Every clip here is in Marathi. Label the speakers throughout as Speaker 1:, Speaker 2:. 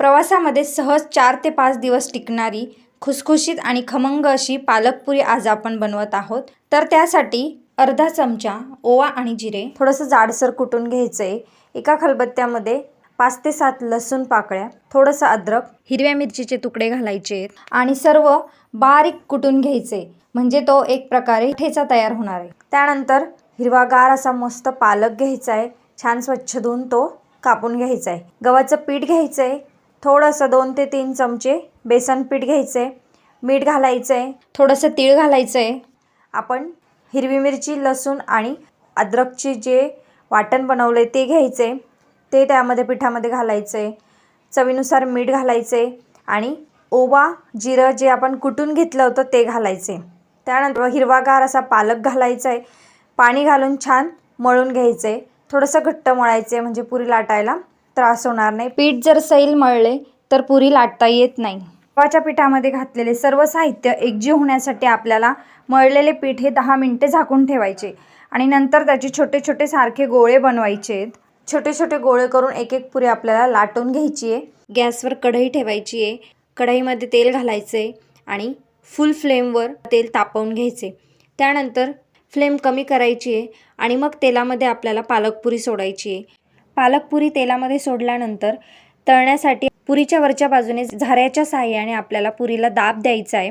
Speaker 1: प्रवासामध्ये सहज चार ते पाच दिवस टिकणारी खुसखुशीत आणि खमंग अशी पालकपुरी आज आपण बनवत आहोत. तर त्यासाठी अर्धा चमचा ओवा आणि जिरे थोडंसं जाडसर कुटून घ्यायचं आहे एका खलबत्त्यामध्ये पाच ते सात लसूण पाकळ्या थोडंसं अद्रक हिरव्या मिरचीचे तुकडे घालायचे आणि सर्व बारीक कुटून घ्यायचे म्हणजे तो एक प्रकारे ठेचा तयार होणार आहे. त्यानंतर हिरवागार असा मस्त पालक घ्यायचा आहे छान स्वच्छ धुवून तो कापून घ्यायचा आहे गव्हाचं पीठ घ्यायचं आहे थोडंसं दोन ते तीन चमचे बेसन पीठ घ्यायचं आहे मीठ घालायचं आहे थोडंसं तीळ घालायचं आहे आपण हिरवी मिरची लसूण आणि अद्रकची जे वाटण बनवलं आहे ते घ्यायचं आहे ते त्यामध्ये पिठामध्ये घालायचं आहे चवीनुसार मीठ घालायचं आहे आणि ओवा जिरं जे आपण कुटून घेतलं होतं ते घालायचे त्यानंतर हिरवागार असा पालक घालायचा आहे पाणी घालून छान मळून घ्यायचं आहे थोडंसं घट्ट मळायचं आहे म्हणजे पुरी लाटायला. त्रास होणार नाही. पीठ जर सैल मळले तर पुरी लाटता येत नाही. गव्हाच्या पिठामध्ये घातलेले सर्व साहित्य एकजीव होण्यासाठी आपल्याला मळलेले पीठ हे दहा मिनटे झाकून ठेवायचे आणि नंतर त्याचे छोटे छोटे सारखे गोळे बनवायचे. आहेत छोटे छोटे गोळे करून एक एक पुरी आपल्याला लाटून घ्यायची. आहे गॅसवर कढई ठेवायची. आहे कढईमध्ये तेल घालायचे आणि फुल फ्लेमवर तेल तापवून घ्यायचे. त्यानंतर फ्लेम कमी करायची आहे आणि मग तेलामध्ये आपल्याला पालकपुरी सोडायची. आहे पालकपुरी तेलामध्ये सोडल्यानंतर तळण्यासाठी पुरीच्या वरच्या बाजूने झाऱ्याच्या साह्याने आपल्याला पुरीला दाब द्यायचा आहे.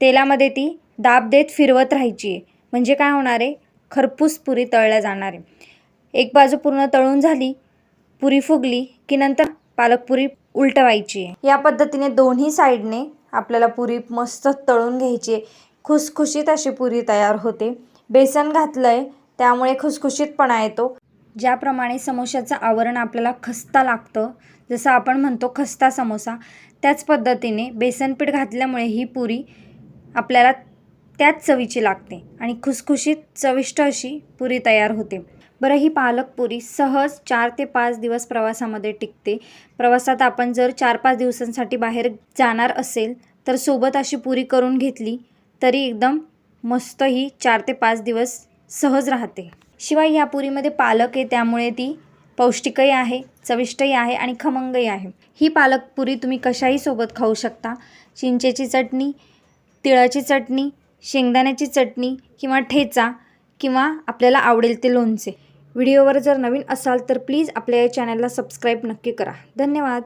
Speaker 1: तेलामध्ये ती दाब देत फिरवत राहायची आहे. म्हणजे काय होणार आहे? खरपूस पुरी तळल्या जाणार आहे. एक बाजू पूर्ण तळून झाली पुरी फुगली की नंतर पालकपुरी उलटवायची आहे. या पद्धतीने दोन्ही साईडने आपल्याला पुरी मस्त तळून घ्यायची आहे. खुसखुशीत अशी पुरी तयार होते. बेसन घातलं आहे त्यामुळे खुसखुशीतपणा येतो. ज्याप्रमाणे समोशाचं आवरण आपल्याला खस्ता लागतं जसं आपण म्हणतो खस्ता समोसा त्याच पद्धतीने बेसनपीठ घातल्यामुळे ही पुरी आपल्याला त्याच चवीची लागते आणि खुसखुशीत चविष्ट अशी पुरी तयार होते. बरं ही पालक पुरी सहज चार ते पाच दिवस प्रवासामध्ये टिकते. प्रवासात आपण जर चार पाच दिवसांसाठी बाहेर जाणार असेल तर सोबत अशी पुरी करून घेतली तरी एकदम मस्त ही चार ते पाच दिवस सहज राहते. शिवाय ह्या पुरीमध्ये पालक आहे त्यामुळे ती पौष्टिकही आहे चविष्टही आहे आणि खमंगही आहे. ही पालक पुरी तुम्ही कशाही सोबत खाऊ शकता. चिंचेची चटणी तिळाची चटणी शेंगदाण्याची चटणी किंवा ठेचा किंवा आपल्याला आवडेल ते लोणचे. व्हिडिओवर जर नवीन असाल तर प्लीज आपल्या या चॅनलला सबस्क्राईब नक्की करा. धन्यवाद.